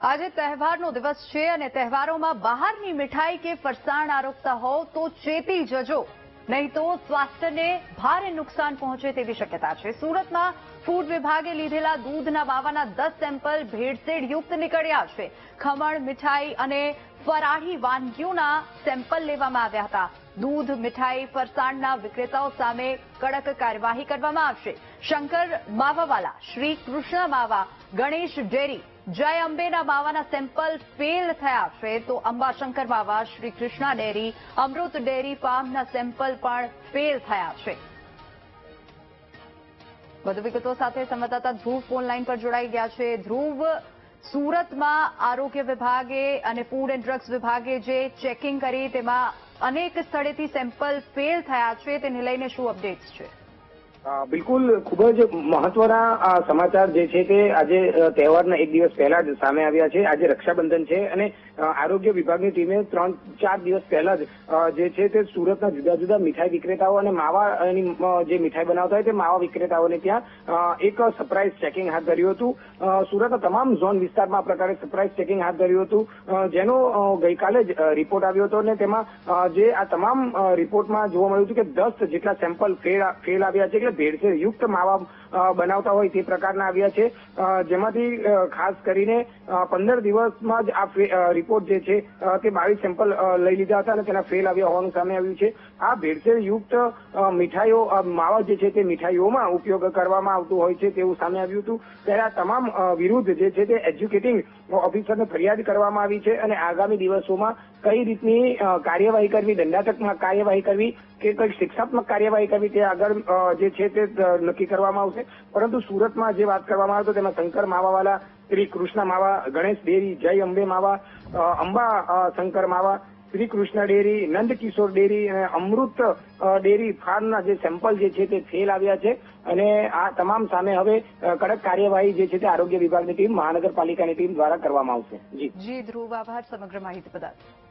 આજે તહેવારનો દિવસ છે અને તહેવારોમાં બહારની મીઠાઈ કે ફરસાણ આરોગતા હોવ તો ચેતી જજો. નહીં તો સ્વાસ્થ્યને ભારે નુકસાન પહોંચે તેવી શક્યતા છે. સુરતમાં ફૂડ વિભાગે લીધેલા દૂધના માવાના દસ સેમ્પલ ભેળસેળ યુક્ત નીકળ્યા છે. ખમણ, મીઠાઈ અને ફરાળી વાનગીઓના સેમ્પલ લેવામાં આવ્યા હતા. દૂધ, મીઠાઈ, ફરસાણના વિક્રેતાઓ સામે કડક કાર્યવાહી કરવામાં આવશે. શંકર માવાવાલા, શ્રી કૃષ્ણ માવા, ગણેશ ડેરી, જય અંબેના માવાના સેમ્પલ ફેલ થયા છે તો અંબાશંકર માવા, શ્રી કૃષ્ણા ડેરી, અમૃત ડેરી ફાર્મના સેમ્પલ પણ ફેલ થયા છે. વધુ વિગતો સાથે સંવાદદાતા ધ્રુવ ફોન લાઈન પર જોડાઈ ગયા છે. ધ્રુવ સુરતમાં આરોગ્ય વિભાગે અને ફૂડ એન્ડ ડ્રગ્સ વિભાગે જે ચેકિંગ કરી, તેમાં અનેક સ્થળેથી સેમ્પલ ફેલ થયા છે, તેને લઈને શું અપડેટ્સ છે? બિલકુલ ખૂબ જ મહત્વના સમાચાર જે છે તે આજે તહેવારના એક દિવસ પહેલા જ સામે આવ્યા છે. આજે રક્ષાબંધન છે અને આરોગ્ય વિભાગની ટીમે ત્રણ, ચાર દિવસ પહેલા જ જે છે તે સુરતના જુદા જુદા મીઠાઈ વિક્રેતાઓ અને માવાની એની જે મીઠાઈ બનાવતા હોય તે માવા વિક્રેતાઓને ત્યાં એક સરપ્રાઇઝ ચેકિંગ હાથ ધર્યું હતું. સુરતના તમામ ઝોન વિસ્તારમાં આ પ્રકારે સરપ્રાઇઝ ચેકિંગ હાથ ધર્યું હતું. જેનો ગઈકાલે જ રિપોર્ટ આવ્યો હતો અને તેમાં જે આ તમામ રિપોર્ટમાં જોવા મળ્યું હતું કે દસ જેટલા સેમ્પલ ફેલ આવ્યા છે. એટલે ભેળસેળ યુક્ત માવા બનાવતા હોય તે પ્રકારના આવ્યા છે. જેમાંથી ખાસ કરીને પંદર દિવસમાં જ આ રિપોર્ટ જે છે તે બાવીસ સેમ્પલ લઈ લીધા હતા અને તેના ફેલ આવ્યા હોવાનું સામે આવ્યું છે. આ ભેળસેળ યુક્ત મીઠાઈઓ માવા જે છે તે મીઠાઈઓમાં ઉપયોગ કરવામાં આવતું હોય છે તેવું સામે આવ્યું હતું. ત્યારે આ તમામ વિરુદ્ધ જે છે તે એજ્યુકેટિંગ ઓફિસરને ફરિયાદ કરવામાં આવી છે અને આગામી દિવસોમાં કઈ રીતની કાર્યવાહી કરવી, દંડાત્મક કાર્યવાહી કરવી કે કંઈક શિક્ષાત્મક કાર્યવાહી કરવી તે આગળ જે છે તે નક્કી કરવામાં આવશે. પરંતુ સુરતમાં જે વાત કરવામાં આવે તો તેમાં શંકર માવાવાલા, શ્રી કૃષ્ણ માવા, ગણેશ ડેરી, જય અંબે માવા અંબા શંકર માવા, શ્રી કૃષ્ણ ડેરી, નંદ કિશોર ડેરી અને અમૃત ડેરી ફાર્મના જે સેમ્પલ જે છે તે ફેલ આવ્યા છે. અને આ તમામ સામે હવે કડક કાર્યવાહી જે છે તે આરોગ્ય વિભાગની ટીમ, મહાનગરપાલિકાની ટીમ દ્વારા કરવામાં આવશે. જી. જી, ધ્રુવ, આભાર, સમગ્ર માહિતી બદલ